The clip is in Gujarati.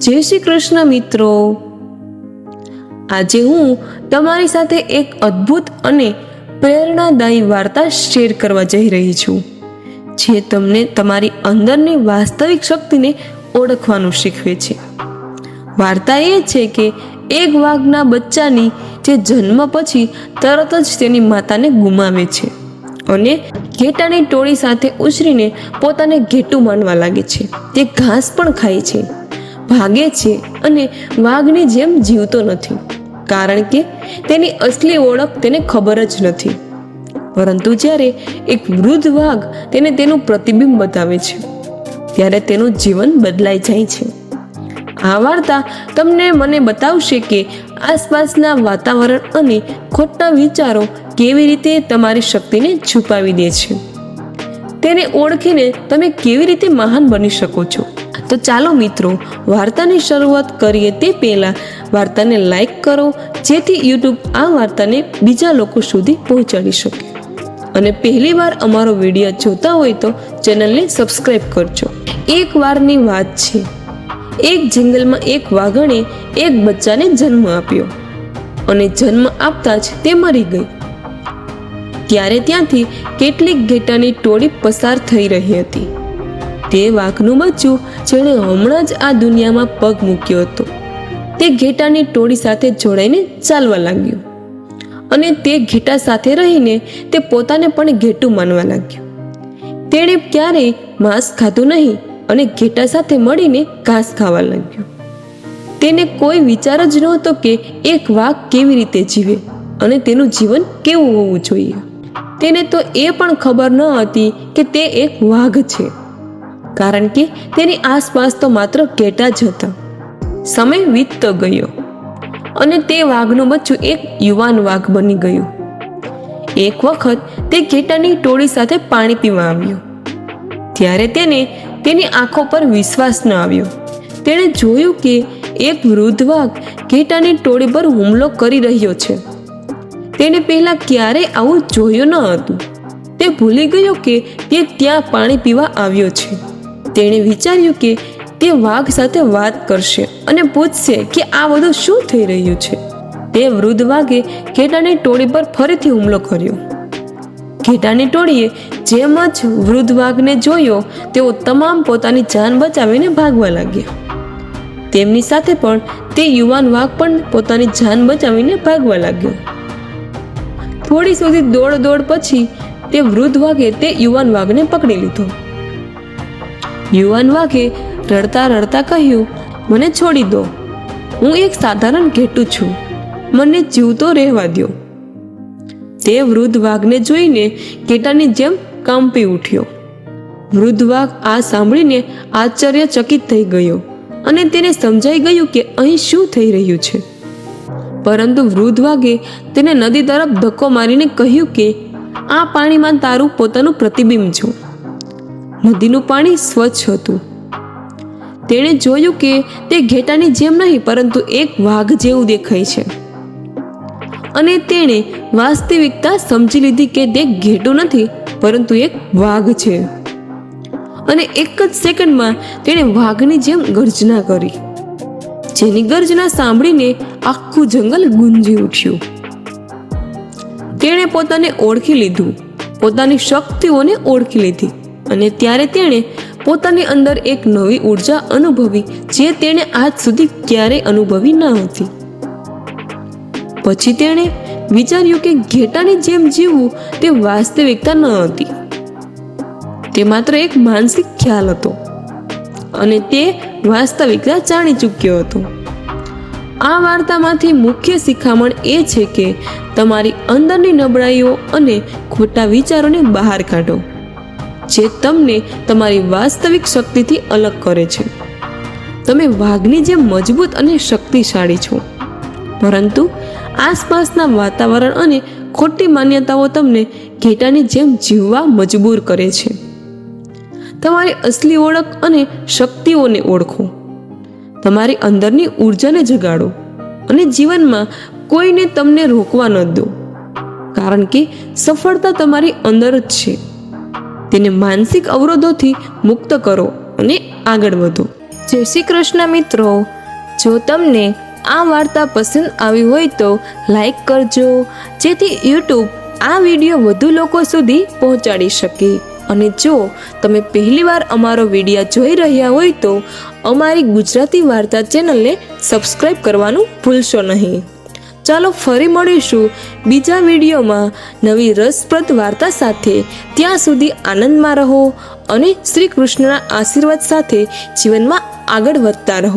જય શ્રી કૃષ્ણ મિત્રો. આજે હું તમારી સાથે એક અદ્ભુત અને પ્રેરણાદાયી વાર્તા શેર કરવા જઈ રહી છું, જે તમને તમારી અંદરની વાસ્તવિક શક્તિને ઓળખવાનું શીખવે છે. વાર્તા એ છે કે એક વાઘના બચ્ચાની જે જન્મ પછી તરત જ તેની માતાને ગુમાવે છે અને ઘેટાની ટોળી સાથે ઉછરીને પોતાને ઘેટું માનવા લાગે છે. તે ઘાસ પણ ખાય છે. ભાગે છે અને વાઘની જેમ જીવતો નથી. કારણ કે તેની અસલી ઓળખ તેને ખબર જ નથી. પરંતુ જ્યારે એક વૃદ્ધ વાઘ તેને તેનું પ્રતિબિંબ બતાવે છે, ત્યારે તેનું જીવન બદલાઈ જાય છે. આ વાર્તા તમને મને બતાવશે કે આસપાસના વાતાવરણ અને ખોટા વિચારો કેવી રીતે તમારી શક્તિને છુપાવી દે છે. તેને ઓળખીને તમે કેવી રીતે મહાન બની શકો છો? તો ચાલો મિત્રો, વાર્તાની શરૂઆત કરીએ તે પહેલાં વાર્તાને લાઈક કરો, જેથી યુટ્યુબ આ વાર્તાને બીજા લોકો સુધી પહોંચાડી શકે. અને પહેલી વાર અમારો વીડિયો જોતા હોય તો ચેનલને સબસ્ક્રાઈબ કરજો. એક વારની વાત છે, એક જંગલમાં એક વાઘણે એક બચ્ચાને જન્મ આપ્યો. અને જન્મ આપતા જ તે મરી ગઈ ત્યારે ત્યાંથી કેટલીક ઘેટાની ટોળી પસાર થઈ રહી હતી. તે વાઘનું બચ્ચું જેણે હમણાં જ આ દુનિયામાં પગ મૂક્યો હતો. તે ઘેટાની ટોળી સાથે જોડાઈને ચાલવા લાગ્યું અને તે ઘેટા સાથે રહીને તે પોતાને પણ ઘેટું માનવા લાગ્યું. તેણે ક્યારેય માંસ ખાધું નહીં અને ઘેટા સાથે મળીને ઘાસ ખાવા લાગ્યું. તેને કોઈ વિચાર જ નહોતો કે એક વાઘ કેવી રીતે જીવે અને તેનું જીવન કેવું હોવું જોઈએ. તેને તો એ પણ ખબર ન હતી કે તે એક વાઘ છે. કારણ કે તેની આસપાસ તો માત્ર ઘેટા જ હતા. સમય વીતતો ગયો અને તે વાઘનું બચ્ચું એક યુવાન વાઘ બની ગયું. એક વખત તે ઘેટાની ટોળી સાથે પાણી પીવા આવ્યો. ત્યારે તેને તેની આંખો પર વિશ્વાસ ન આવ્યો. તેણે જોયું કે એક વૃદ્ધ વાઘ ઘેટાની ટોળી પર હુમલો કરી રહ્યો છે. તેણે પહેલા ક્યારેય આવું જોયું ન હતું. તે ભૂલી ગયો કે તે ત્યાં પાણી પીવા આવ્યો છે. તેણે વિચાર્યું કે તે વાઘ સાથે વાત કરશે અને પૂછશે કે આ બધું શું થઈ રહ્યું છે. તે વૃદ્ધ વાઘે ઘેટાની ટોળી પર ફરીથી હુમલો કર્યો. ઘેટાની ટોળીએ જેમ જ વૃદ્ધ વાઘને જોયો, તેઓ તમામ પોતાની જાન બચાવીને ભાગવા લાગ્યા. તેમની સાથે પણ તે યુવાન વાઘ પણ પોતાની જાન બચાવીને ભાગવા લાગ્યો. થોડી સુધી દોડ દોડ પછી તે વૃદ્ધ વાઘે તે યુવાન વાઘને પકડી લીધો. યુવાન વાઘે રડતા રડતા કહ્યું, મને છોડી દો. હું એક સાધારણ ઘેટું છું. મને જીવતો રહેવા દો તે વૃદ્ધ વાઘને જોઈને ઘેટાની જેમ કંપી ઉઠ્યો. વૃદ્ધ વાઘ આ સાંભળીને આશ્ચર્યચકિત થઈ ગયો અને તેને સમજાઈ ગયું કે અહીં શું થઈ રહ્યું છે. પરંતુ વૃદ્ધ વાઘે તેને નદી તરફ ધક્કો મારીને કહ્યું કે, આ પાણીમાં તારું પોતાનું પ્રતિબિંબ જો નદીનું પાણી સ્વચ્છ હતું. તેણે જોયું કે તે ઘેટાની જેમ નહીં, પરંતુ એક વાઘ જેવું દેખાય છે. અને તેણે વાસ્તવિકતા સમજી લીધી કે તે ઘેટું નથી, પરંતુ એક વાઘ છે. અને એક જ સેકન્ડમાં તેણે વાઘની જેમ ગર્જના કરી. જેની ગર્જના સાંભળીને આખું જંગલ ગુંજી ઉઠ્યું. તેણે પોતાને ઓળખી લીધું. પોતાની શક્તિઓને ઓળખી લીધી અને ત્યારે તેણે પોતાની અંદર એક નવી ઊર્જા અનુભવી જે તેણે આજ સુધી ક્યારેય અનુભવી ન હતી. પછી તેણે વિચાર્યું કે ઘેટાની જેમ જીવવું તે વાસ્તવિકતા ન હતી. તે માત્ર એક માનસિક ખ્યાલ હતો. અને તે વાસ્તવિકતા જાણી ચૂક્યો હતો. આ વાર્તામાંથી મુખ્ય શિખામણ એ છે કે તમારી અંદરની નબળાઈઓ અને ખોટા વિચારોને બહાર કાઢો, જે તમને તમારી વાસ્તવિક શક્તિથી અલગ કરે છે. તમે વાઘની જેમ મજબૂત અને શક્તિશાળી છો. પરંતુ આસપાસના વાતાવરણ અને ખોટી માન્યતાઓ તમને ઘેટાની જેમ જીવવા મજબૂર કરે છે. તમારી અસલી ઓળખ અને શક્તિઓને ઓળખો. તમારી અંદરની ઉર્જાને જગાડો અને જીવનમાં કોઈને તમને રોકવા ન દો. કારણ કે સફળતા તમારી અંદર જ છે. તેને માનસિક અવરોધોથી મુક્ત કરો અને આગળ વધો. જય શ્રી કૃષ્ણ મિત્રો. જો તમને આ વાર્તા પસંદ આવી હોય તો લાઈક કરજો, જેથી યુટ્યુબ આ વીડિયો વધુ લોકો સુધી પહોંચાડી શકે. અને જો તમે પહેલીવાર અમારો વીડિયો જોઈ રહ્યા હોય તો અમારી ગુજરાતી વાર્તા ચેનલને સબસ્ક્રાઈબ કરવાનું ભૂલશો નહીં. ચાલો ફરી મળીશું બીજા વિડીયોમાં નવી રસપ્રદ વાર્તા સાથે. ત્યાં સુધી આનંદમાં રહો અને શ્રી કૃષ્ણના આશીર્વાદ સાથે જીવનમાં આગળ વધતા રહો.